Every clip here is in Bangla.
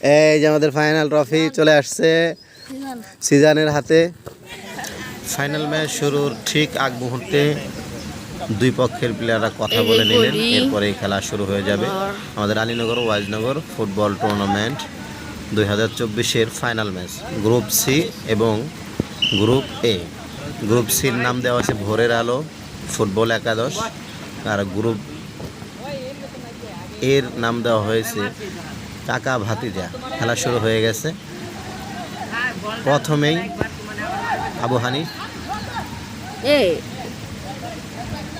এই যে আমাদের ফাইনাল ট্রফি চলে আসছে সিজানের হাতে। ফাইনাল ম্যাচ শুরুর ঠিক আগ মুহূর্তে দুই পক্ষের প্লেয়াররা কথা বলে নিলেন। এরপরে খেলা শুরু হয়ে যাবে। আমাদের আলীনগর ওয়াইজনগর ফুটবল টুর্নামেন্ট দুই হাজার চব্বিশের ফাইনাল ম্যাচ গ্রুপ সি এবং গ্রুপ এ গ্রুপ সির নাম দেওয়া আছে ভোরের আলো ফুটবল একাদশ। আর গ্রুপ এর নাম দেওয়া হয়েছে কাকা ভাতিজা খেলা শুরু হয়ে গেছে। প্রথমেই আবু হানিফ।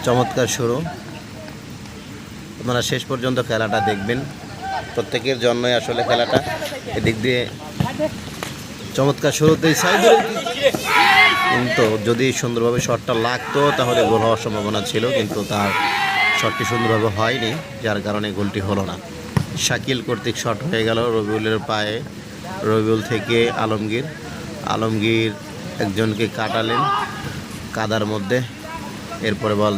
চমৎকার শুরু। আপনারা শেষ পর্যন্ত খেলাটা দেখবেন। প্রত্যেকের জন্যই আসলে খেলাটা এদিক দিয়ে চমৎকার শুরুতেই সাইদুল। কিন্তু যদি সুন্দরভাবে শটটা লাগতো তাহলে গোল হওয়ার সম্ভাবনা ছিল কিন্তু তার শটটি সুন্দরভাবে হয়নি যার কারণে গোলটি হলো না। শাকিল কর্তৃক শট হয়ে গেল রবিউলের পায়ে। রবিউল থেকে আলমগীর। আলমগীর একজনকে কাটালেন কাদার মধ্যে। এরপরে বল।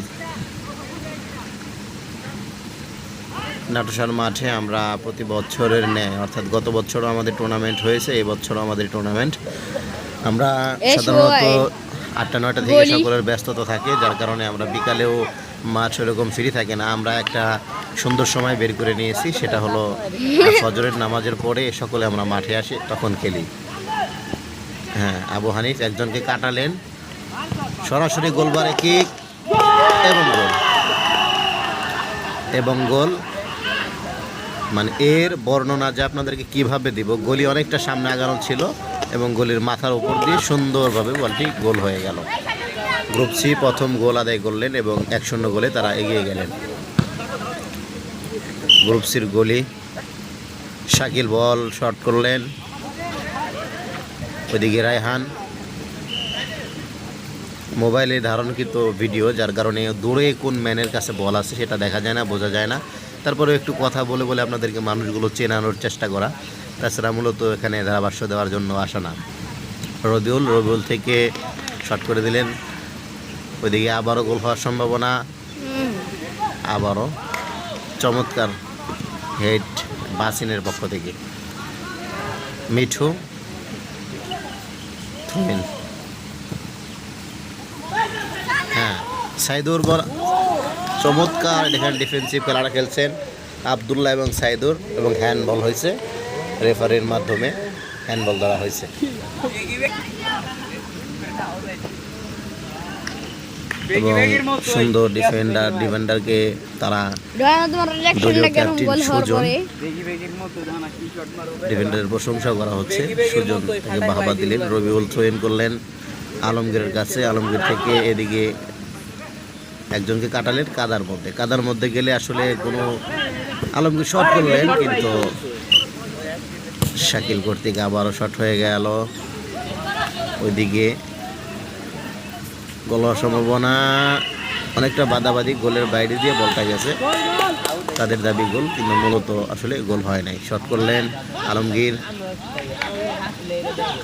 নাটুসার মাঠে আমরা প্রতি বছরের ন্যায় অর্থাৎ গত বছরও আমাদের টুর্নামেন্ট হয়েছে এই বছরও আমাদের টুর্নামেন্ট আমরা সাধারণত আটটা নয়টা থেকে সকলের ব্যস্ততা থাকে যার কারণে আমরা বিকালেও মাঠ সেরকম ফ্রি থাকে না। আমরা একটা সুন্দর সময় বের করে নিয়েছি, সেটা হলো ফজরের নামাজের পরে সকলে আমরা মাঠে আসি, তখন খেলি। হ্যাঁ আবু হানিফ একজনকে কাটালেন, সরাসরি গোলবারে কিক এবং গোল। এবং গোল। মানে এর বর্ণনা যে আপনাদেরকে কীভাবে দিব, গলি অনেকটা সামনে আগানো ছিল, এবং গলির মাথার উপর দিয়ে সুন্দরভাবে বলটি গোল হয়ে গেল। গ্রুপ সি প্রথম গোল আদায় করলেন এবং এক শূন্য গোলে তারা এগিয়ে গেলেন। গ্রুপ সির গলি। শাকিল বল শট করলেন। ওইদিকে রায়হান। মোবাইলে ধারণকৃত ভিডিও, যার কারণে দূরে কোন ম্যানের কাছে বল আছে সেটা দেখা যায় না, বোঝা যায় না। তারপরে একটু কথা বলে বলে আপনাদেরকে মানুষগুলো চেনানোর চেষ্টা করা। তাছাড়া মূলত এখানে ধারাভাষ্য দেওয়ার জন্য আসা না। রবিউল রবিউল থেকে শট করে দিলেন। ওইদিকে আবারও গোল হওয়ার সম্ভাবনা। আবারও চমৎকার হেড বাসিনের পক্ষ থেকে। মিঠু হ্যাঁ সাইদুর বল চমৎকার এখানে ডিফেন্সিভ খেলাটা খেলছেন আবদুল্লাহ এবং সাইদুর এবং হ্যান্ড বল হয়েছে রেফারির মাধ্যমে হ্যান্ড বল ধরা হয়েছে। এবং সুন্দর ডিফেন্ডার ডিফেন্ডারকে তারা দলীয় ক্যাপ্টেন সুজন। ডিফেন্ডারের প্রশংসা করা হচ্ছে। সুজন তাকে বাহাবা দিলেন রবিউল থ্রোইন করলেন। আলমগীরের কাছে আলমগীর থেকে এদিকে একজনকে কাটালেন কাদার মধ্যে। কাদার মধ্যে গেলে আসলে কোনো আলমগীর শট করলেন কিন্তু শাকিল কর্তৃক আবারও শট হয়ে গেল। ওইদিকে গোল হওয়ার সম্ভাবনা, অনেকটা বাদাবাদি গোলের বাইরে দিয়ে বলটা গেছে তাদের দাবি গোল, কিন্তু মূলত আসলে গোল হয় নাই। শট করলেন আলমগীর।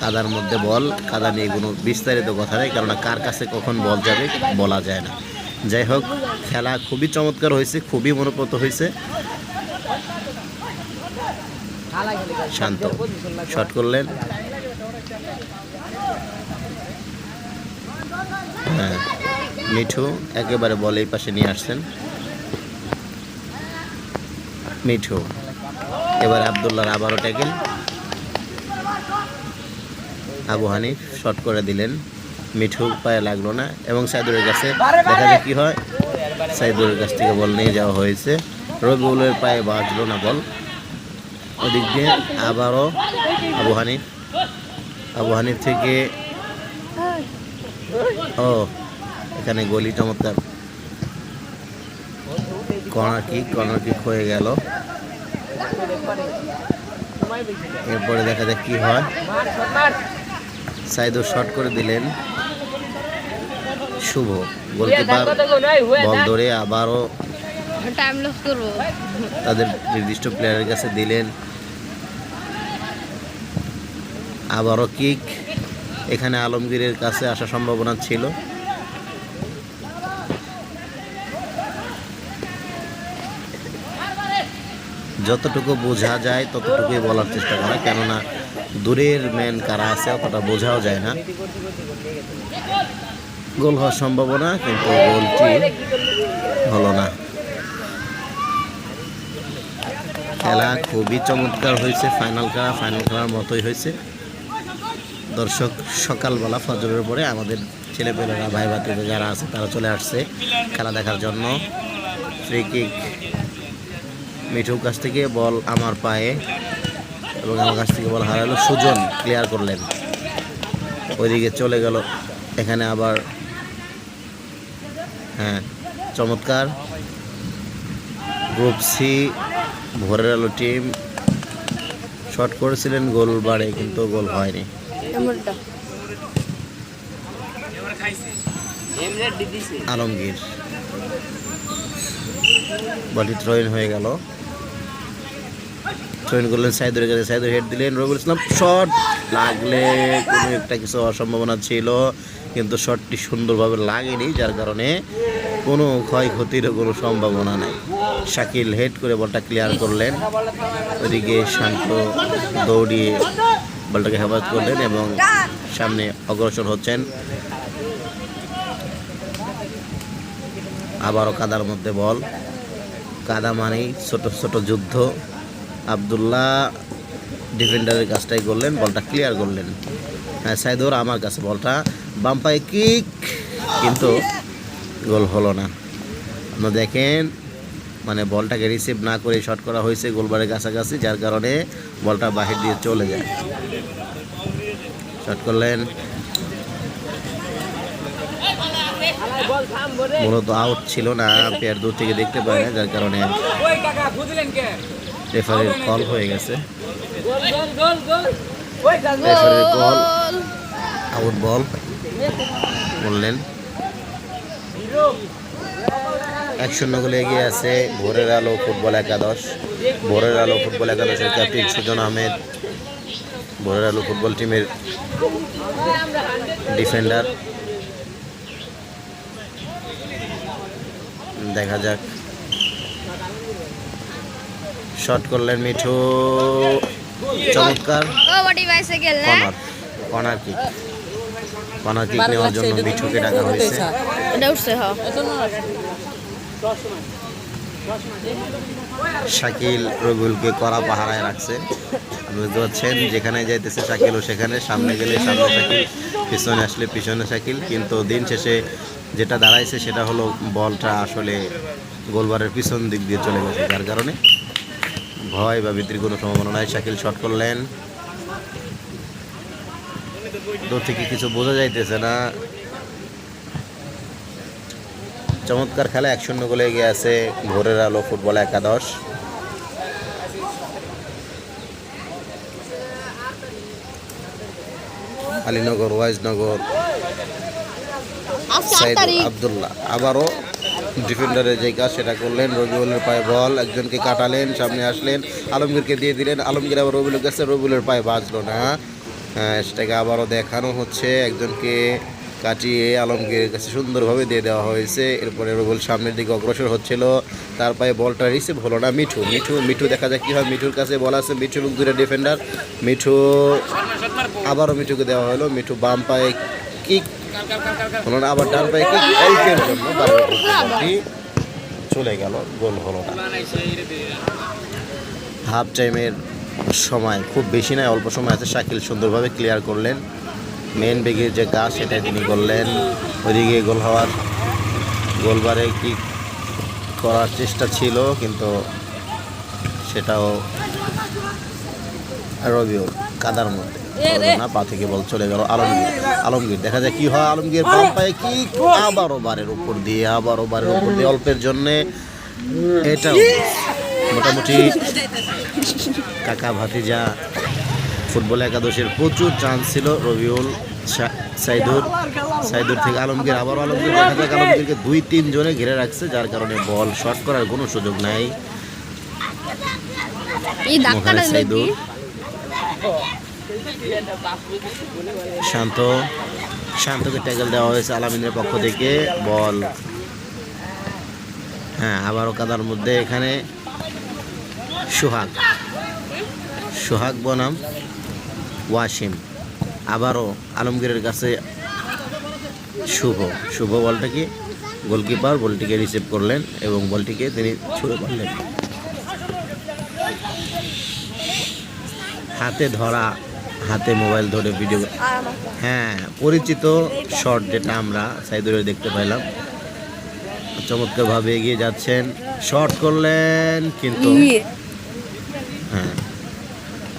কাদার মধ্যে বল, কাদা নিয়ে কোনো বিস্তারিত কথা নেই, কেননা কার কাছে কখন বল যাবে বলা যায় না। যাই হোক, খেলা খুবই চমৎকার হয়েছে, খুবই মনোপ্রত হয়েছে। শান্ত। শট করলেন। হ্যাঁ মিঠু একেবারে বল এই পাশে নিয়ে আসছেন। মিঠু এবার আবদুল্লাহর আবারও ট্যাকেল আবু হানিফ শট করে দিলেন। মিঠু পায়ে লাগল না এবং সাইদুরের কাছে দেখা যাক কি হয়? সাইদুরের কাছ থেকে বল নিয়ে যাওয়া হয়েছে। রবিউলের পায়ে বাজলো না বল। ওদিক দিয়ে আবারও আবু হানিফ। আবু হানিফ থেকে ও, এখানে গলি চমৎকার। কর্নার কিক কর্নার কিক হয়ে গেল। এরপরে দেখা যাক কি হয়। সাইদুর শট করে দিলেন। শুভ। গোলকিপার বল ধরে আবারও তাদের নির্দিষ্ট প্লেয়ারের কাছে দিলেন। আবারও কিক। এখানে আলমগীরের কাছে আসার সম্ভাবনা ছিল। যতটুকু বোঝা যায়, ততটুকুই বলার চেষ্টা করা, কেননা দূরের ম্যান কারা আছে, অতটা বোঝাও যায় না। গোল হওয়ার সম্ভাবনা, কিন্তু গোলটি হলো না। খেলা খুবই চমৎকার হয়েছে ফাইনাল খেলা ফাইনাল খেলার মতোই হয়েছে। দর্শক, সকালবেলা ফজরের পরে আমাদের ছেলেপেলেরা ভাই ভাতিতে যারা আছে, তারা চলে আসছে খেলা দেখার জন্য। ফ্রি কিক মিঠুর কাছ থেকে বল আমার পায়ে এবং আমার কাছ থেকে বল হারালো সুজন ক্লিয়ার করলেন। ওইদিকে চলে গেল, এখানে আবার হ্যাঁ চমৎকার। গ্রুপ সি ভোরের আলো টিম শট করেছিলেন, গোল বাড়ে, কিন্তু গোল হয়নি। আলমগীর। বলটি থ্রোইন হয়ে গেল। থ্রোইন করলেন সাইদুরের কাছে সাইদুর হেড দিলেন রবিউল ইসলাম। শট লাগলে কোনো একটা কিছু অসম্ভাবনা ছিল, কিন্তু শটটি সুন্দরভাবে লাগেনি, যার কারণে কোনো ক্ষয়ক্ষতির কোনো সম্ভাবনা নাই। শাকিল হেড করে বলটা ক্লিয়ার করলেন। ওদিকে শান্ত দৌড়িয়ে বলটাকে হেফাজত করলেন এবং সামনে অগ্রসর হচ্ছেন। আবারও কাদার মধ্যে বল। কাদা মানেই ছোট ছোট যুদ্ধ। আবদুল্লাহ ডিফেন্ডারের কাজটাই করলেন বলটা ক্লিয়ার করলেন। হ্যাঁ সাইদুর আমার কাছে বলটা। বাম পায়ে কিক কিন্তু গোল হলো না। আপনারা দেখেন মানে বলটাকে রিসিভ না করে শট করা হয়েছে গোলবারের কাছাকাছি, যার কারণে বলটা বাহির দিয়ে চলে যায়। শট করলেন। মূলত আউট ছিল না পেয়ার দূর থেকে দেখতে পায় না, যার কারণে রেফারির কল হয়ে গেছে। আউট বল বললেন। এক শূন্য গোলে এগিয়ে আছে ভোরের আলো ফুটবল একাদশ। ভোরের আলো ফুটবল একাদশের ক্যাপ্টেন সুজন আহমেদ। ভোরের আলো ফুটবল টিমের ডিফেন্ডার। দেখা যাক। শট করলেন মিঠু। চমৎকার। Corner. Corner kick. Corner kick নেওয়ার জন্য মিঠুকে ডাকা হয়েছে। শাকিল রবিউলকে কড়া পাহারায় রাখছে। বুঝতে পারছেন, যেখানে যাইতেছে শাকিল ও সেখানে, সামনে গেলে সামনে শাকিল, পিছনে আসলে পিছনে শাকিল। কিন্তু দিন শেষে যেটা দাঁড়াইছে সেটা হলো বলটা আসলে গোলবারের পিছন দিক দিয়ে চলে গেছে। যার কারণে ভয় বা ভীতির কোনো সম্ভাবনা নাই। শাকিল শট করলেন। দূর থেকে কিছু বোঝা যাইতেছে না। চমৎকার খেলা এক শূন্য গোলে এগিয়ে আছে ভোরের আলো ফুটবল একাদশ। আলীনগর ওয়াইজনগর সাইদ আবদুল্লাহ। আবারও ডিফেন্ডারের যে কাজ সেটা করলেন রবিউলের পায়ে বল একজনকে কাটালেন সামনে আসলেন আলমগীরকে দিয়ে দিলেন আলমগীর আবার রবিউলের কাছে রবিউলের পায়ে বাজলো না। হ্যাঁ, সেটাকে আবারও দেখানো হচ্ছে একজনকে কাটিয়ে আলমগীরের কাছে সুন্দরভাবে দিয়ে দেওয়া হয়েছে। এরপরে রবিউল সামনের দিকে অগ্রসর হচ্ছিল। তার পায়ে বলটা রিসিভ হলো না মিঠু। মিঠু মিঠু দেখা যাক কী হয়। মিঠুর কাছে বল আছে। মিঠু এবং দূরে ডিফেন্ডার মিঠু আবারও মিঠুকে দেওয়া হলো। মিঠু বাম পায়ে কিক হলো না, আবার ডান পায়ে কিক জন্য চলে গেল। গোল হলো না। হাফ টাইমের সময় খুব বেশি নয়, অল্প সময় আছে। শাকিল সুন্দরভাবে ক্লিয়ার করলেন। মেন বেগের যে গাছ সেটাই তিনি করলেন। ওইদিকে গোল হওয়ার গোলবারে কি করার চেষ্টা ছিল কিন্তু সেটাও রবিও কাদার মধ্যে। না পা থেকে বল চলে গেল আলমগীর। আলমগীর দেখা যায় কি হয়? আলমগীর বাম পায়ে কি আবারও বারের উপর দিয়ে আবারও বারের উপর দিয়ে অল্পের জন্যে এটাও। মোটামুটি কাকা ভাতিজা ফুটবল একাদশের প্রচুর চান্স ছিল রবিউল সাইদুর। সাইদুর থেকে আলমগীর আবার আলমগীর দেখা যাক আলমগীরকে দুই তিন জনে ঘিরে রাখছে যার কারণে বল শট করার কোনো সুযোগ নাই। সাইদুর। শান্ত। শান্তকে ট্যাকেল দেওয়া হয়েছে আলামিনের পক্ষ থেকে বল। হ্যাঁ আবারও কাদার মধ্যে এখানে সোহাগ। সোহাগ বনাম। ওয়াসিম। আবারও আলমগীরের কাছে শুভ। শুভ বলটাকে গোলকিপার বলটিকে রিসিভ করলেন এবং বলটিকে তিনি ছুঁড়ে পারলেন হাতে ধরা হাতে মোবাইল ধরে ভিডিও হ্যাঁ পরিচিত শট যেটা আমরা সাইদুরে দেখতে পাইলাম। চমৎকারভাবে এগিয়ে যাচ্ছেন। শট করলেন কিন্তু হ্যাঁ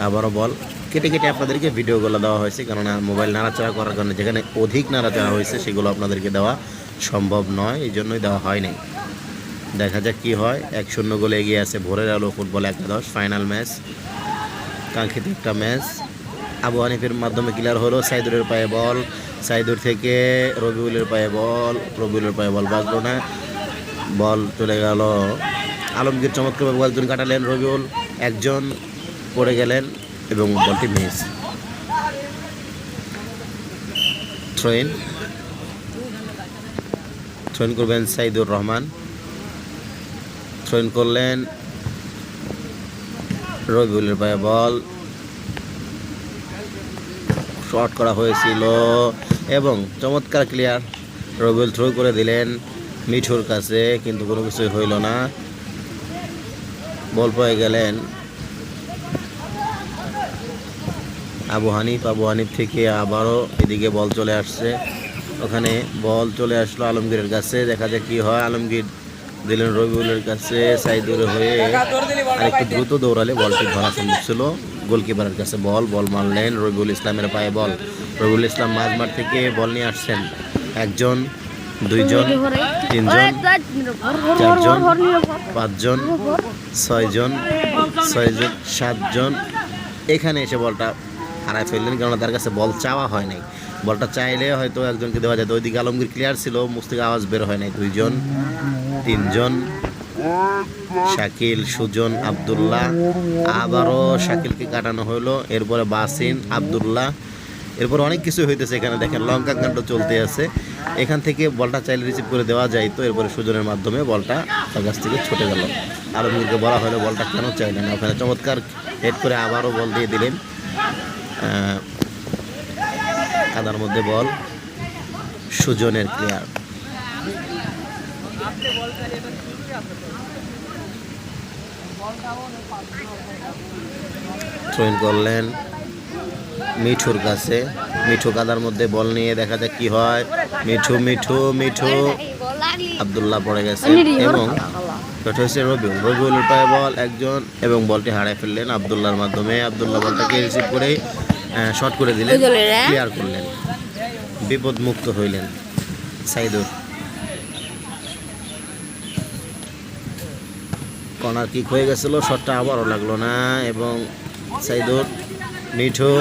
আবারও বল। কেটে কেটে আপনাদেরকে ভিডিওগুলো দেওয়া হয়েছে, কেননা মোবাইল নাড়াচাড়া করার কারণে যেখানে অধিক নাড়াচাড়া হয়েছে সেগুলো আপনাদেরকে দেওয়া সম্ভব নয়, এই জন্যই দেওয়া হয়নি দেখা যাক কি হয়, এক শূন্য গোলে এগিয়ে আছে ভোরের আলো ফুটবল একাদশ ফাইনাল ম্যাচ, কাঙ্ক্ষিত একটা ম্যাচ। আবু হানিফের মাধ্যমে ক্লিয়ার হলো, সাইদুরের পায়ে বল, সাইদুর থেকে রবিউলের পায়ে বল, রবিউলের পায়ে বল বাজলো না। বল চলে গেল। আলমগীর চমৎকারভাবে একজন কাটালেন রবিউল, একজন পড়ে গেলেন। এবং বলটি মিস। থ্রোইন থ্রোইন করবেন সাইদুর রহমান। থ্রোইন করলেন রবিউলের পায়ে বল। শর্ট করা হয়েছিল এবং চমৎকার ক্লিয়ার রবিউল থ্রো করে দিলেন মিঠুর কাছে, কিন্তু কোনো কিছুই হইল না। বল পেয়ে গেলেন আবু হানিফ আবু হানিফ থেকে আবারও এদিকে বল চলে আসছে। ওখানে বল চলে আসলো আলমগীরের কাছে। দেখা যাক কি হয়। আলমগীর দিলেন রবিউলের কাছে। সাইদুর হয়ে আরেকটু দ্রুত দৌড়ালে বলটি ধরা সম্ভব ছিল গোলকিপারের কাছে বল বল মারলেন রবিউল ইসলামের পায়ে বল। রবিউল ইসলাম মাঝমাঠ থেকে বল নিয়ে আসছেন। একজন, দুইজন, তিনজন, চারজন, পাঁচজন, ছয়জন ছয়জন, সাতজন। এখানে এসে বলটা হারায় ফেললেন, কেননা তার কাছে বল চাওয়া হয় নাই। বলটা চাইলে হয়তো একজনকে দেওয়া যেত। ওইদিকে আলমগীর ক্লিয়ার ছিল, মুখ থেকে আওয়াজ বের হয় নাই। দুইজন, তিনজন, শাকিল, সুজন, আবদুল্লাহ। আবারও শাকিলকে কাটানো হলো। এরপরে বাসিন, আবদুল্লাহ। এরপর অনেক কিছু হইতেছে এখানে। দেখেন, লঙ্কা কাণ্ড চলতে আছে। এখান থেকে বলটা চাইলে রিসিভ করে দেওয়া যায়। তো এরপরে সুজনের মাধ্যমে বলটা তার কাছ থেকে ছুটে গেল। আলমগীরকে বলা হলো, বলটা কেন চাইলেন ওখানে চমৎকার হেড করে আবারও বল দিয়ে দিলেন। কাদার মধ্যে বল, সুজনের ক্লিয়ার থ্রোইন করলেন মিঠুর কাছে। মিঠু কাদার মধ্যে বল নিয়ে দেখা যাক কি হয়। মিঠু মিঠু মিঠু। আবদুল্লাহ পড়ে গেছে এবং রবিউল। রবিউলের বল, একজন এবং বলটি হারায় ফেললেন আবদুল্লাহর মাধ্যমে। আবদুল্লাহ বলটাকে রিসিভ করে শর্ট করে দিলেন দলের, হ্যাঁ? ক্লিয়ার করলেন বিপদ মুক্ত হইলেন সাইদুর কর্নার কিক হয়ে গেছিল শটটা আবারও লাগল না এবং সাইদুর মিঠু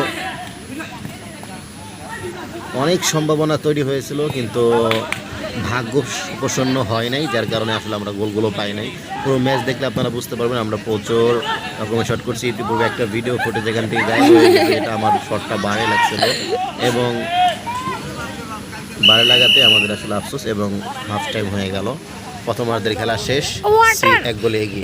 অনেক সম্ভাবনা তৈরি হয়েছিল কিন্তু ভাগ্য প্রসন্ন হয় নাই যার কারণে আসলে আমরা গোলগুলো পাই নাই। পুরো ম্যাচ দেখলে আপনারা বুঝতে পারবেন আমরা প্রচুর রকমের শট করছি। ইতিপূর্বে একটা ভিডিও ফুটে যেখান থেকে গায়ে এটা আমার শটটা বাড়ে লাগছিল। এবং বাড়ে লাগাতে আমাদের আসলে আফসোস এবং হাফ টাইম হয়ে গেল। প্রথমার্ধের খেলা শেষ! এক গোলে এগিয়ে।